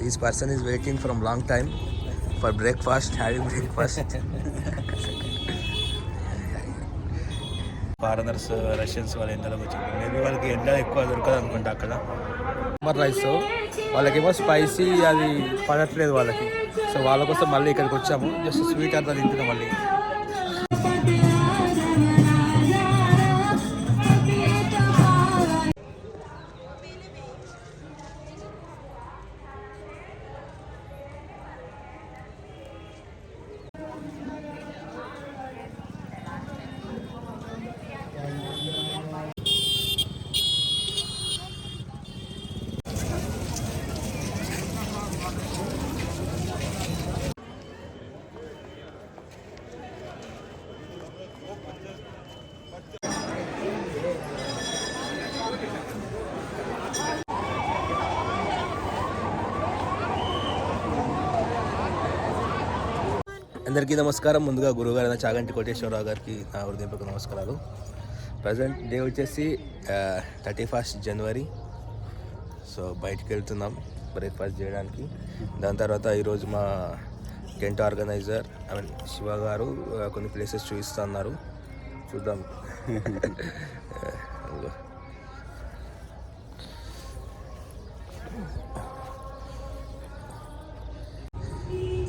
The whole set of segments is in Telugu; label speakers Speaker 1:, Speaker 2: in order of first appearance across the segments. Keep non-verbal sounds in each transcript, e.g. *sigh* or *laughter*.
Speaker 1: This person is waiting from long time for breakfast, having breakfast.
Speaker 2: Foreigners Russians వాళ్ళ ఎండలోకి వచ్చింది మేబీ వాళ్ళకి ఎండ ఎక్కువ దొరకదు అనుకుంటా అక్కడ.
Speaker 1: సమ్మర్ రైస్ వాళ్ళకేమో స్పైసీ అది పడట్లేదు వాళ్ళకి. సో వాళ్ళ కోసం మళ్ళీ ఇక్కడికి వచ్చాము. జస్ట్ స్వీట్ అంతా తింటున్నాం మళ్ళీ. అందరికీ నమస్కారం. ముందుగా గురుగారు అయిన చాగంటి కోటేశ్వరరావు గారికి నా హృదయపూర్వక నమస్కారాలు. ప్రజెంట్ డే వచ్చేసి థర్టీ ఫస్ట్ జనవరి. సో బయటికి వెళ్తున్నాం బ్రేక్ఫాస్ట్ చేయడానికి. దాని తర్వాత ఈరోజు మా tent organiser I mean Shiva garu కొన్ని ప్లేసెస్ చూపిస్తున్నారు చూద్దాం. *laughs*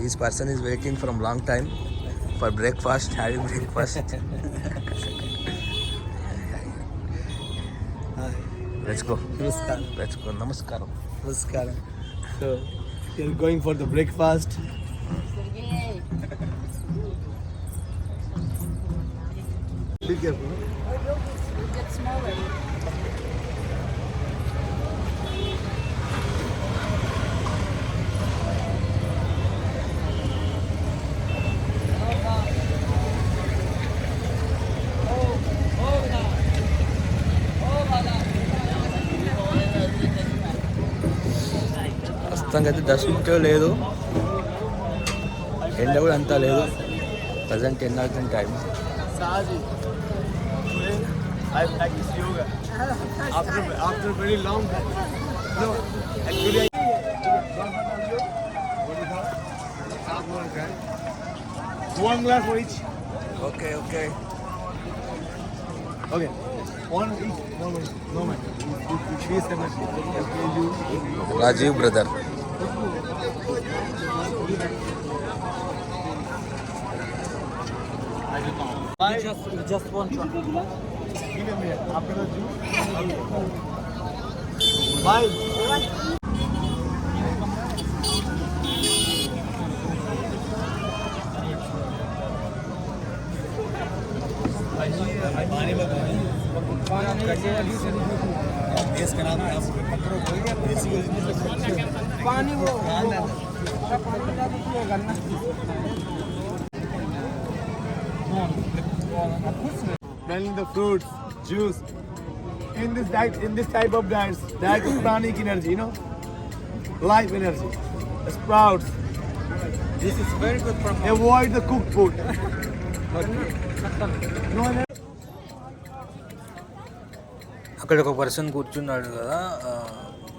Speaker 1: This person is waiting from long time for breakfast, having breakfast. *laughs* Let's go.
Speaker 3: Namaskar.
Speaker 1: Let's go. Namaskaram.
Speaker 3: Namaskaram. So, you're going for the breakfast. Be careful.
Speaker 1: ప్రస్తుతానికి అయితే డస్ట్ లేదు ఎండ కూడా అంతా లేదు ప్రజెంట్ టెన్ అవుతుంది time
Speaker 3: Saji. I practice yoga. After after very long time. No, actually I. One glass for each.
Speaker 1: Okay okay
Speaker 3: Okay. One each. I just we just want to. Bye.
Speaker 1: पानी में
Speaker 3: पानी में just one try. Give me a minute. After the juice. Bye. पानी वो smelling the fruits, juice. In this diet, in this type of diets, diet is pranic energy, you know, life energy, sprouts. This is very good for Avoid the cooked food. *laughs* No energy.
Speaker 1: అక్కడ ఒక పర్సన్ కూర్చున్నాడు కదా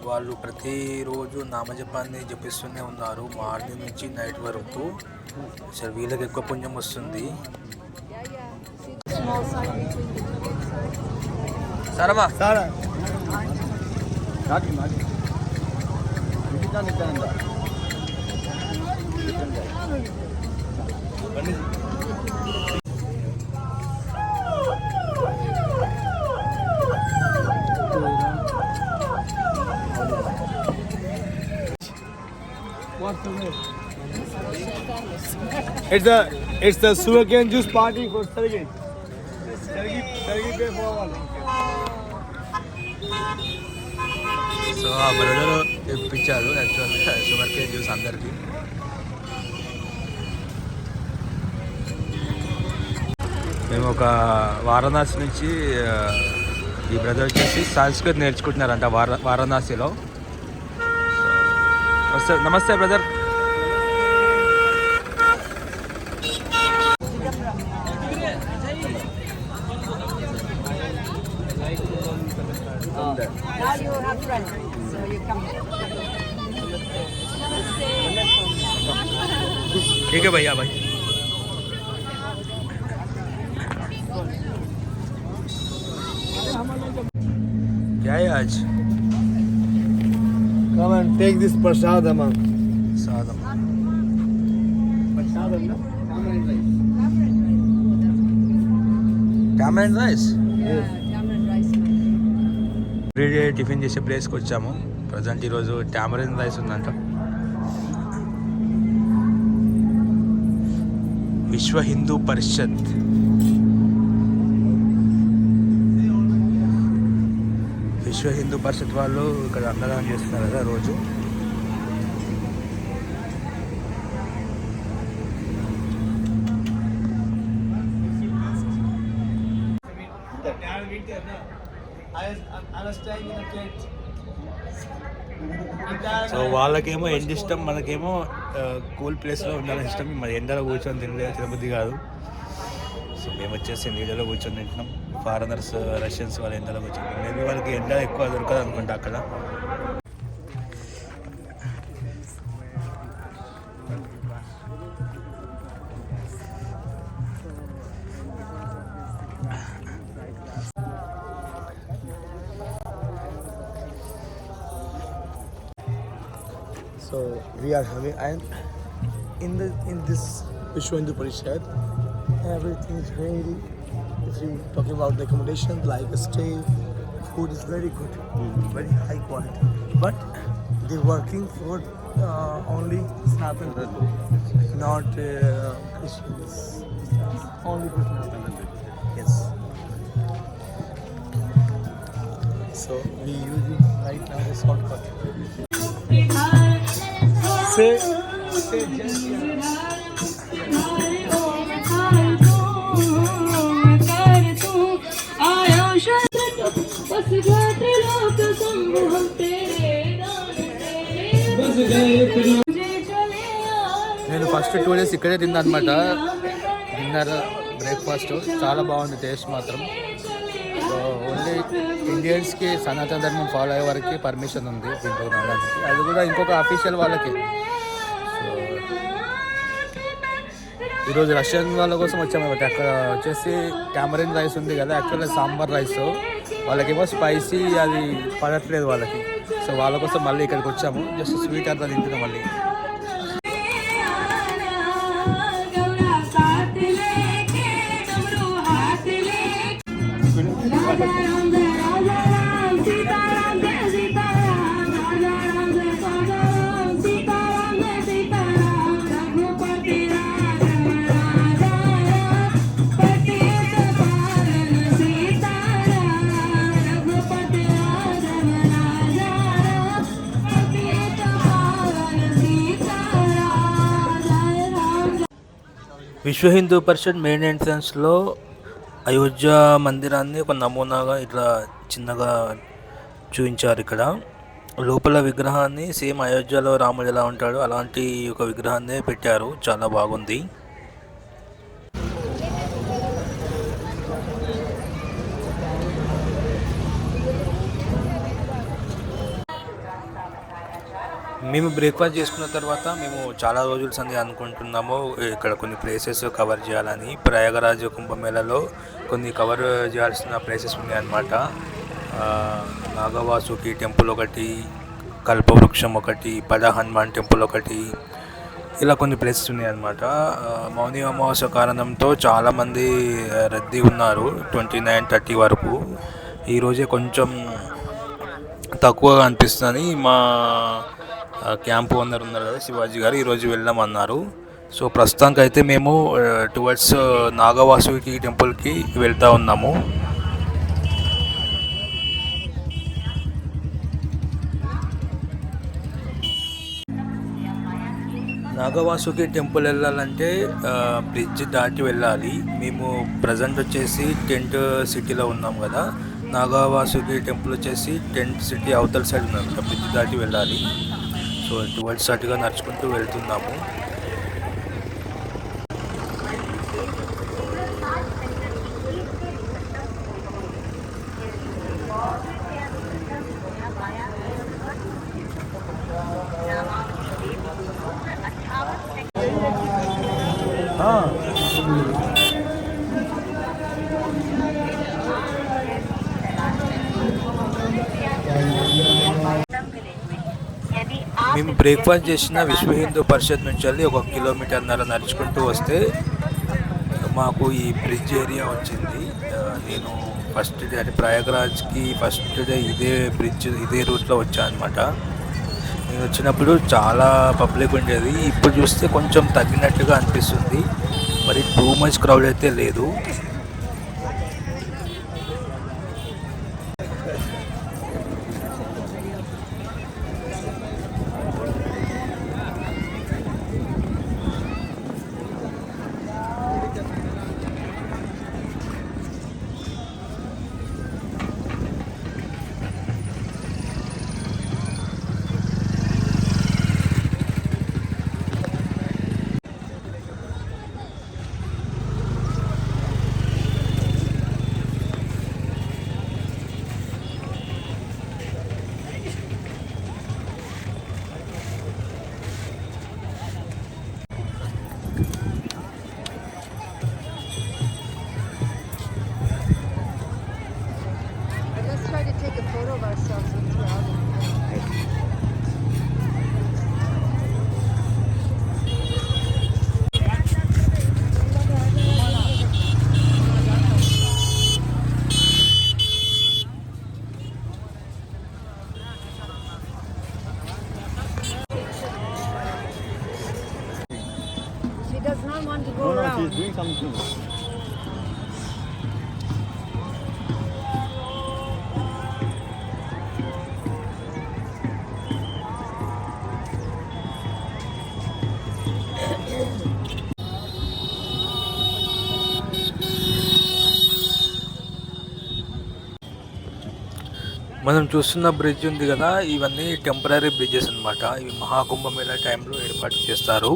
Speaker 1: వాళ్ళు ప్రతిరోజు నామజపాన్ని జపిస్తూనే ఉన్నారు. మార్నింగ్ నుంచి నైట్ వరకు. అసలు వీళ్ళకి ఎక్కువ పుణ్యం వస్తుంది. సరమా
Speaker 3: It's the it's the sugarcane juice party for Sergey. Sergey, Sergey pay for
Speaker 1: so ఆ బ్రదర్ తెప్పించాడు యాక్చువల్గా షుగర్ కేన్ జ్యూస్ అందరికీ. మేము ఒక వారణాసి నుంచి ఈ బ్రదర్ వచ్చేసి సంస్కృత్ నేర్చుకుంటున్నారంట వార వారణాసిలో. నమస్తే నమస్తే బ్రదర్ ठीक है भैया भाई क्या है आज
Speaker 3: Come and take this prasadam.
Speaker 1: सादम
Speaker 3: Prasadam, no?
Speaker 1: Tamarind rice
Speaker 4: Yeah, tamarind rice.
Speaker 1: Everyday tiffin చేసే ప్లేస్కి వచ్చాము ప్రజెంట్ ఈరోజు టామరిన్ రైస్ ఉందంట విశ్వ హిందూ పరిషత్ విశ్వ హిందూ పరిషత్ వాళ్ళు ఇక్కడ అన్నదానం చేస్తున్నారు కదా రోజు
Speaker 3: I was, I was staying in a tent.
Speaker 1: So వాళ్ళకేమో ఎండ ఇష్టం మనకేమో కూల్ ప్లేస్లో ఉండాలని ఇష్టం. మరి ఎండలో కూర్చొని తినలేదు తినబుద్ధి కాదు. సో మేము వచ్చేసి నీళ్ళలో కూర్చొని తింటున్నాం. ఫారినర్స్ రష్యన్స్ వాళ్ళు ఎండలో కూర్చొని మేబీ వాళ్ళకి ఎండ ఎక్కువ దొరకదు అనుకుంటా అక్కడ.
Speaker 3: So we are having and in the in this Vishwa Hindu Parishad, everything is ready. If we talking about the accommodation, like a stay, food is very good, very high quality. But they working for uh, only Sanatan not uh, Christians. Only for Sanatan. Yes. So we use it right now the shortcut. से
Speaker 5: నేను ఫస్ట్ టూ డేస్ ఇక్కడే తిన్నా అనమాట డిన్నర్ బ్రేక్ఫాస్ట్ చాలా బాగుంది టేస్ట్ మాత్రం. ఓన్లీ ఇండియన్స్కి సనాతన ధర్మం ఫాలో అయ్యే వరకు పర్మిషన్ ఉంది దీంట్లో అది కూడా ఇంకొక అఫీషియల్ వాళ్ళకి. ఈరోజు రష్యన్ వాళ్ళ కోసం వచ్చామన్నమాట అక్కడ వచ్చేసి టామరిన్ రైస్ ఉంది కదా యాక్చువల్గా సాంబార్ రైస్. వాళ్ళకేమో స్పైసీ అది పడట్లేదు వాళ్ళకి. సో వాళ్ళ కోసం మళ్ళీ ఇక్కడికి వచ్చాము. జస్ట్ స్వీట్ అంతా తింటున్నాం మళ్ళీ.
Speaker 1: విశ్వ హిందూ పరిషత్ మెయిన్ అయోధ్య మందిరాన్ని ఒక నమూనాగా ఇట్లా చిన్నగా చూపించారు ఇక్కడ. లోపల విగ్రహాన్ని సేమ్ అయోధ్యలో రాముడు ఎలా ఉంటాడో అలాంటి ఒక విగ్రహాన్ని పెట్టారు. చాలా బాగుంది. మేము బ్రేక్ఫాస్ట్ చేసుకున్న తర్వాత మేము చాలా రోజుల సంది అనుకుంటున్నాము. ఇక్కడ కొన్ని ప్లేసెస్ కవర్ చేయాలని. ప్రయాగరాజ్ కుంభమేళలో కొన్ని కవర్ చేయాల్సిన ప్లేసెస్ ఉన్నాయి అన్నమాట నాగవాసుకి టెంపుల్ ఒకటి కల్పవృక్షం ఒకటి పద హనుమాన్ టెంపుల్ ఒకటి ఇలా కొన్ని ప్లేసెస్ ఉన్నాయన్నమాట. మౌని అమావాస్య కారణంతో చాలామంది రద్దీ ఉన్నారు ట్వంటీ నైన్ థర్టీ వరకు ఈరోజే కొంచెం తక్కువగా అనిపిస్తుందని మా క్యాంపు ఓనర్ ఉన్నారు కదా శివాజీ గారు ఈరోజు వెళ్ళామన్నారు. సో ప్రస్తుతానికి అయితే మేము టువర్డ్స్ నాగవాసుకి టెంపుల్కి వెళ్తూ ఉన్నాము. నాగవాసుకి టెంపుల్ వెళ్ళాలంటే బ్రిడ్జ్ దాటి వెళ్ళాలి. మేము ప్రజెంట్ వచ్చేసి టెంట్ సిటీలో ఉన్నాం కదా. నాగవాసుకి టెంపుల్ వచ్చేసి టెంట్ సిటీ అవతల సైడ్ ఉన్నాం బ్రిడ్జ్ దాటి వెళ్ళాలి. సో టువర్డ్స్ అటుగా నడుచుకుంటూ వెళ్తున్నాము. మేము బ్రేక్ఫాస్ట్ చేసిన విశ్వ హిందూ పరిషత్ నుంచి వెళ్ళి ఒక కిలోమీటర్న్నర నడుచుకుంటూ వస్తే మాకు ఈ బ్రిడ్జ్ ఏరియా వచ్చింది. నేను ఫస్ట్ డే అంటే ప్రయాగరాజ్కి ఫస్ట్ డే ఇదే బ్రిడ్జ్ ఇదే రూట్లో వచ్చాను అనమాట నేను వచ్చినప్పుడు చాలా పబ్లిక్ ఉండేది. ఇప్పుడు చూస్తే కొంచెం తగ్గినట్టుగా అనిపిస్తుంది. మరి టూ మచ్ క్రౌడ్ అయితే లేదు. మనం చూస్తున్న బ్రిడ్జ్ ఉంది కదా ఇవన్నీ టెంపరీ బ్రిడ్జెస్ అన్నమాట. ఇవి మహాకుంభమేళ టైంలో ఏర్పాటు చేస్తారు.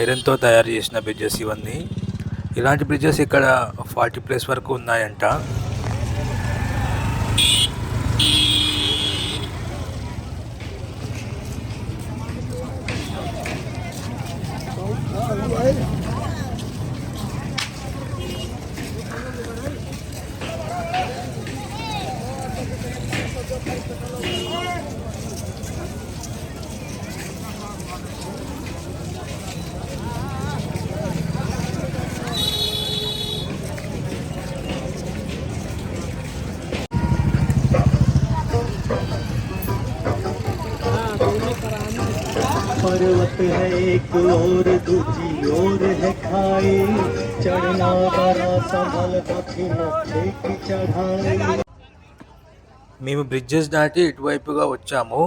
Speaker 1: ఐరన్తో తయారు చేసిన బ్రిడ్జెస్ ఇవన్నీ. ఇలాంటి బ్రిడ్జెస్ ఇక్కడ ఫార్టీ ప్లేస్ వరకు ఉన్నాయంట. మేము బ్రిడ్జెస్ దాటి ఇటువైపుగా వచ్చాము.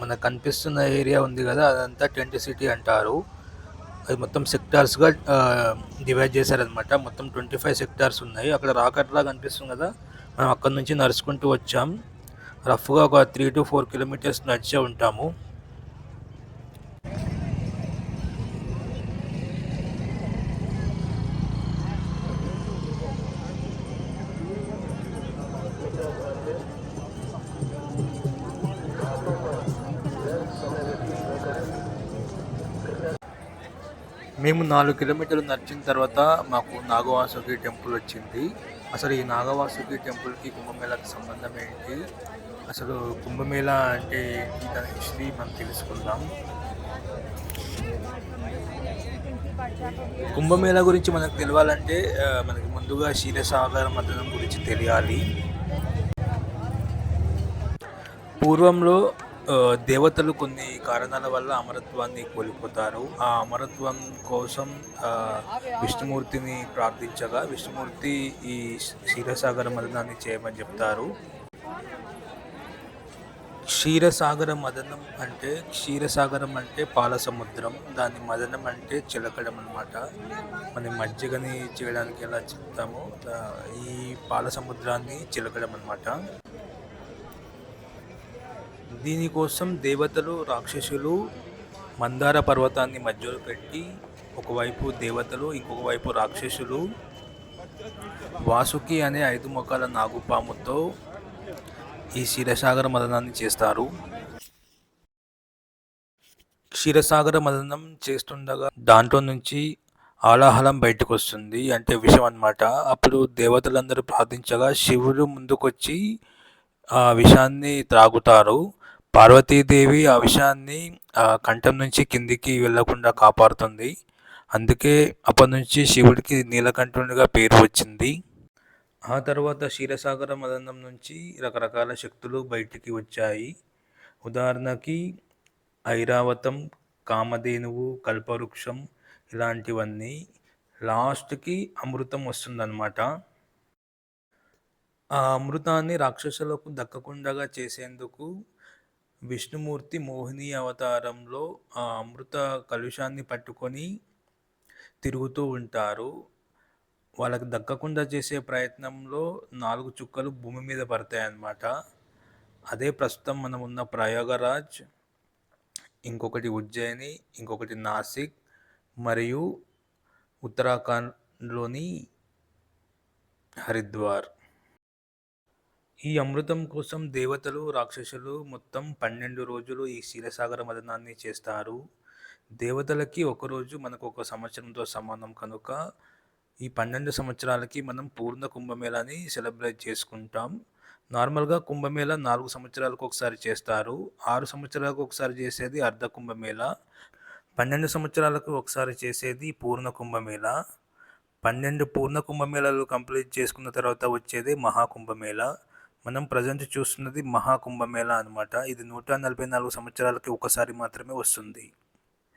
Speaker 1: మనకు కనిపిస్తున్న ఏరియా ఉంది కదా అదంతా టెంట్ సిటీ అంటారు. అది మొత్తం సెక్టార్స్గా డివైడ్ చేశారనమాట మొత్తం ట్వంటీ ఫైవ్ సెక్టార్స్ ఉన్నాయి. అక్కడ రాకట్లా కనిపిస్తుంది కదా మనం అక్కడ నుంచి నడుచుకుంటూ వచ్చాం. రఫ్గా ఒక త్రీ టు ఫోర్ కిలోమీటర్స్ నడిచే ఉంటాము. మేము నాలుగు కిలోమీటర్లు నడిచిన తర్వాత మాకు నాగవాసుకి టెంపుల్ వచ్చింది. అసలు ఈ నాగవాసుకి టెంపుల్కి కుంభమేళాకి సంబంధం ఏంటి? అసలు కుంభమేళ అంటే ఏంటి? దాని హిస్టరీ మనం తెలుసుకుందాం. కుంభమేళా గురించి మనకు తెలియాలంటే మనకి ముందుగా క్షీరసాగర మదనం గురించి తెలియాలి. పూర్వంలో దేవతలు కొన్ని కారణాల వల్ల అమరత్వాన్ని కోల్పోతారు. ఆ అమరత్వం కోసం విష్ణుమూర్తిని ప్రార్థించగా విష్ణుమూర్తి ఈ క్షీరసాగర మదనాన్ని చేయమని చెప్తారు. క్షీరసాగర మదనం అంటే క్షీరసాగరం అంటే పాల సముద్రం దాని మదనం అంటే చిలకడం అనమాట మనం మజ్జిగని చేయడానికి ఎలా చెప్తామో ఈ పాల సముద్రాన్ని చిలకడం అన్నమాట. దీనికోసం దేవతలు రాక్షసులు మందార పర్వతాన్ని మధ్యలో పెట్టి ఒకవైపు దేవతలు ఇంకొక వైపు రాక్షసులు. వాసుకి అనే ఐదు ముఖాల నాగుపాముతో ఈ క్షీరసాగర మదనాన్ని చేస్తారు. క్షీరసాగర మదనం చేస్తుండగా దాంట్లో నుంచి ఆలాహలం బయటకు వస్తుంది అంటే విషం అన్నమాట. అప్పుడు దేవతలందరూ ప్రార్థించగా శివుడు ముందుకొచ్చి ఆ విషాన్ని త్రాగుతారు. పార్వతీదేవి ఆ విషయాన్ని ఆ కంఠం నుంచి కిందికి వెళ్ళకుండా కాపాడుతుంది. అందుకే అప్పటి నుంచి శివుడికి నీలకంఠునిగా పేరు వచ్చింది. ఆ తర్వాత క్షీరసాగర మదనం నుంచి రకరకాల శక్తులు బయటికి వచ్చాయి. ఉదాహరణకి ఐరావతం కామధేనువు కల్పవృక్షం ఇలాంటివన్నీ లాస్ట్కి అమృతం వస్తుందన్నమాట. ఆ అమృతాన్ని రాక్షసులకు దక్కకుండా చేసేందుకు విష్ణుమూర్తి మోహిని అవతారంలో ఆ అమృత కలుషాన్ని పట్టుకొని తిరుగుతూ ఉంటారు. వాళ్ళకి దక్కకుండా చేసే ప్రయత్నంలో నాలుగు చుక్కలు భూమి మీద పడతాయి అన్నమాట అదే ప్రస్తుతం మనం ఉన్న ప్రయోగరాజ్ ఇంకొకటి ఉజ్జయిని ఇంకొకటి నాసిక్ మరియు ఉత్తరాఖండ్లోని హరిద్వార్. ఈ అమృతం కోసం దేవతలు రాక్షసులు మొత్తం పన్నెండు రోజులు ఈ క్షీరసాగర మదనాన్ని చేస్తారు. దేవతలకి ఒక రోజు మనకు ఒక సంవత్సరంతో సమానం కనుక ఈ పన్నెండు సంవత్సరాలకి మనం పూర్ణ కుంభమేళాని సెలబ్రేట్ చేసుకుంటాం. నార్మల్గా కుంభమేళ నాలుగు సంవత్సరాలకు ఒకసారి చేస్తారు. ఆరు సంవత్సరాలకు ఒకసారి చేసేది అర్ధ కుంభమేళ. పన్నెండు సంవత్సరాలకు ఒకసారి చేసేది పూర్ణ కుంభమేళ. పన్నెండు పూర్ణ కుంభమేళాలు కంప్లీట్ చేసుకున్న తర్వాత వచ్చేది మహాకుంభమేళ. మనం ప్రజెంట్ చూస్తున్నది మహాకుంభమేళా అనమాట ఇది నూట నలభై నాలుగు సంవత్సరాలకి ఒకసారి మాత్రమే వస్తుంది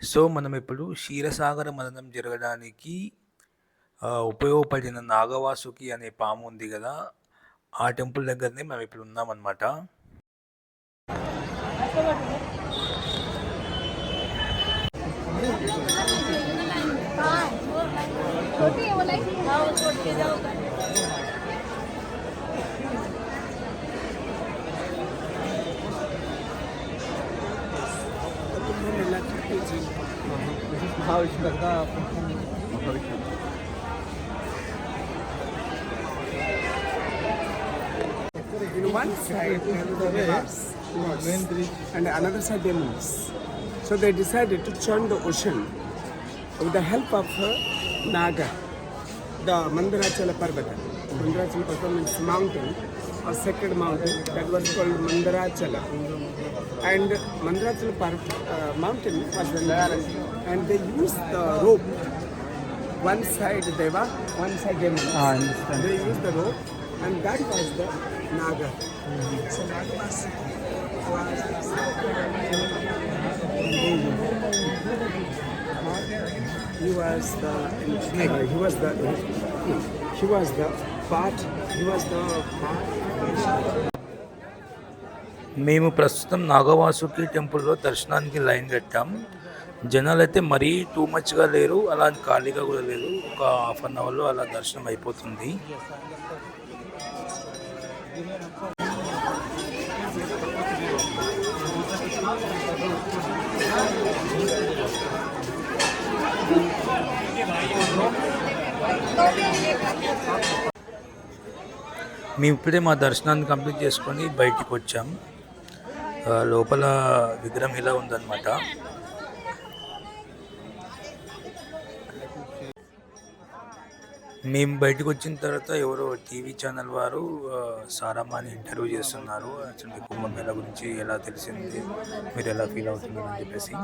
Speaker 1: సో మనం ఇప్పుడు క్షీరసాగర మదనం జరగడానికి ఉపయోగపడిన నాగవాసుకి అనే పాము ఉంది కదా ఆ టెంపుల్ దగ్గరనే మేము ఇప్పుడు ఉన్నామన్నమాట
Speaker 6: In one side there rivers and another side demons. So they decided to churn the ocean with the help of uh, Naga, the Mandarachala Parvata. Mandarachala Parvata means mountain or sacred mountain that was called Mandarachala. And Mandarachala Parv- uh, mountain was the and they used the rope. One side Deva, one side Demon. They used the rope and that was the Naga. So Naga was, he was the uh, he was the he was the part he was the part
Speaker 1: మేము ప్రస్తుతం నాగవాసుకి టెంపుల్లో దర్శనానికి లైన్ కట్టాం జనాలు అయితే మరీ టూ మచ్గా లేరు అలా ఖాళీగా కూడా లేరు. ఒక హాఫ్ అన్ అవర్లో అలా దర్శనం అయిపోతుంది. మేము ఇప్పుడే మా దర్శనాన్ని కంప్లీట్ చేసుకొని బయటికి వచ్చాం. లోపల విగ్రహం ఇలా ఉందన్నమాట. మేము బయటకు వచ్చిన తర్వాత ఎవరో టీవీ ఛానల్ వారు సారామాని ఇంటర్వ్యూ చేస్తున్నారు. అసలు కుంభమేళ గురించి ఎలా తెలిసింది మీరు ఎలా ఫీల్ అవుతున్నారు అని చెప్పేసి.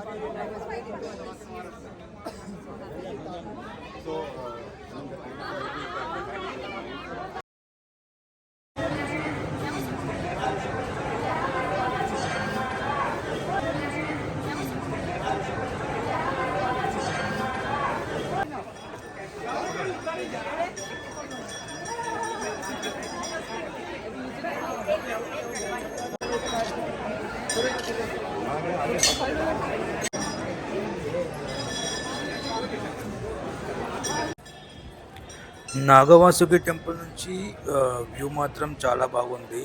Speaker 1: నాగవాసుకి టెంపుల్ నుంచి వ్యూ మాత్రం చాలా బాగుంది.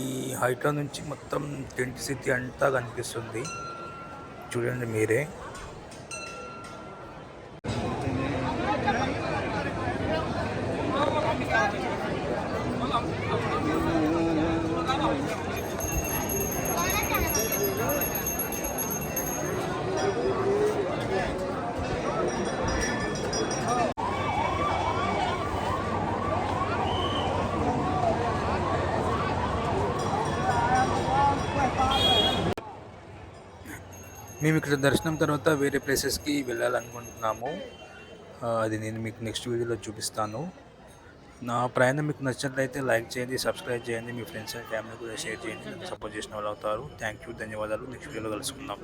Speaker 1: ఈ హైట్లో నుంచి మొత్తం టెంట్ సిటీ అంతా కనిపిస్తుంది. చూడండి మీరే. మేము ఇక్కడ దర్శనం తర్వాత వేరే ప్లేసెస్కి వెళ్ళాలనుకుంటున్నాము. అది నేను మీకు నెక్స్ట్ వీడియోలో చూపిస్తాను. నా ప్రయాణం మీకు నచ్చినట్లయితే లైక్ చేయండి సబ్స్క్రైబ్ చేయండి మీ ఫ్రెండ్స్ అండ్ ఫ్యామిలీ కూడా షేర్ చేయండి నన్ను సపోర్ట్ చేసిన వాళ్ళు అవుతారు. థ్యాంక్ యూ ధన్యవాదాలు. నెక్స్ట్ వీడియోలో కలుసుకుందాం.